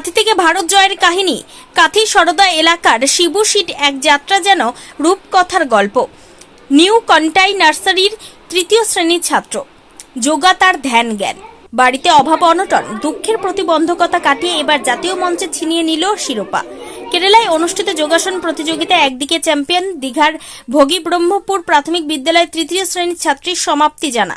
কাথি থেকে ভারত জয়ের কাহিনী। কাথি সরদা এলাকার শিবু সিট এক যাত্রা যেন রূপকথার গল্প। নিউ কন্টাই নার্সারির তৃতীয় শ্রেণির ছাত্র। যোগা তার ধ্যান জ্ঞান। বাড়িতে অভাব অনটন, দুঃখের প্রতিবন্ধকতা কাটিয়ে এবার জাতীয় মঞ্চে ছিনিয়ে নিল শিরোপা। কেরালায় অনুষ্ঠিত যোগাসন প্রতিযোগিতায় একদিকে চ্যাম্পিয়ন দীঘার ভোগী ব্রহ্মপুর প্রাথমিক বিদ্যালয়ের তৃতীয় শ্রেণির ছাত্রীর সমাপ্তি জানা।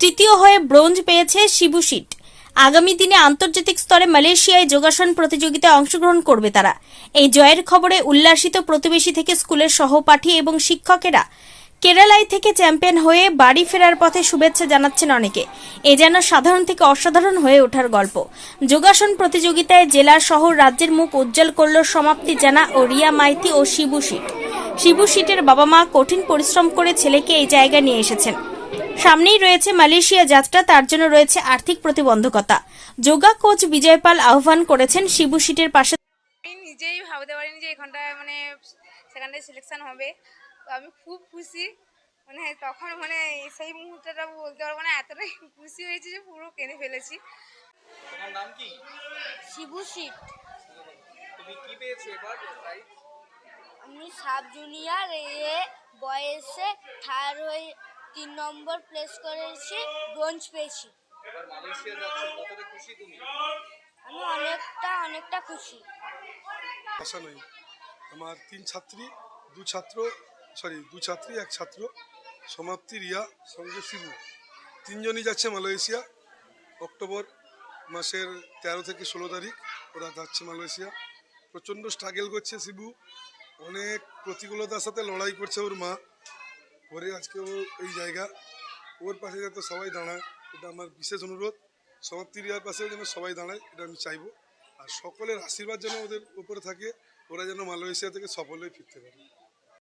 তৃতীয় হয়ে ব্রোঞ্জ পেয়েছে শিবু সিট আগামী দিনে আন্তর্জাতিক স্তরে মালয়েশিয়ায় যোগাসন প্রতিযোগিতায় অংশগ্রহণ করবে তারা। এই জয়ের খবরে উল্লাসিত প্রতিবেশী থেকে স্কুলের সহপাঠী এবং শিক্ষকেরা কেরালায় থেকে চ্যাম্পিয়ন হয়ে বাড়ি ফেরার পথে শুভেচ্ছা জানাচ্ছেন অনেকে। এ যেন সাধারণ থেকে অসাধারণ হয়ে ওঠার গল্প। যোগাসন প্রতিযোগিতায় জেলা শহর রাজ্যের মুখ উজ্জ্বল করল সমাপ্তি জানা ও রিয়া মাইতি ও শিবু সিট শিবু সিটের বাবা মা কঠিন পরিশ্রম করে ছেলেকে এই জায়গায় নিয়ে এসেছেন। সামনেই রয়েছে মালয়েশিয়া যাত্রা তার জন্য রয়েছে আর্থিক প্রতিবন্ধকতা। যোগা কোচ বিজয় পাল আহ্বান করেছেন শিবু সিটের পাশে। আমি নিজেই ভাবতে পারিনি যে এখানটায় মানে সেখানটায় সিলেকশন হবে। তো আমি খুব খুশি। মানে তখন মানে সেই মুহূর্তটা বলতে পারব না এতটাই খুশি হয়েছে যে পুরো কেঁদে ফেলেছি। তোমার নাম কি? শিবু সিট। তুমি কি পেয়েছ এবার? আমি সাব জুনিয়র এ বয়সে থার্ড হয়ে তিন নম্বর প্লেস করেছি ব্রোঞ্জ পেয়েছি। এবার মালয়েশিয়া যাচ্ছ কতটা খুশি তুমি? আমি অনেকটা অনেকটা খুশি। আশা নই আমার তিন ছাত্রী দু ছাত্র সরি দু ছাত্রী এক ছাত্র সমাপ্তি রিয়া সঙ্গে শিবু। তিনজনই যাচ্ছে মালয়েশিয়া। অক্টোবর মাসের তেরো থেকে ষোলো তারিখ ওরা যাচ্ছে মালয়েশিয়া। প্রচণ্ড স্ট্রাগেল করছে শিবু। অনেক প্রতিকূলতার সাথে লড়াই করছে ওর মা। করে আজকে ও এই জায়গা, ওর পাশে যাতে সবাই দাঁড়ায়, এটা আমার বিশেষ অনুরোধ। সমাপ্তি পাশে যেন সবাই দাঁড়ায়, এটা আমি চাইব। আর সকলের আশীর্বাদ যেন ওদের উপরে থাকে, ওরা যেন মালয়েশিয়া থেকে সফল হয়ে ফিরতে পারে।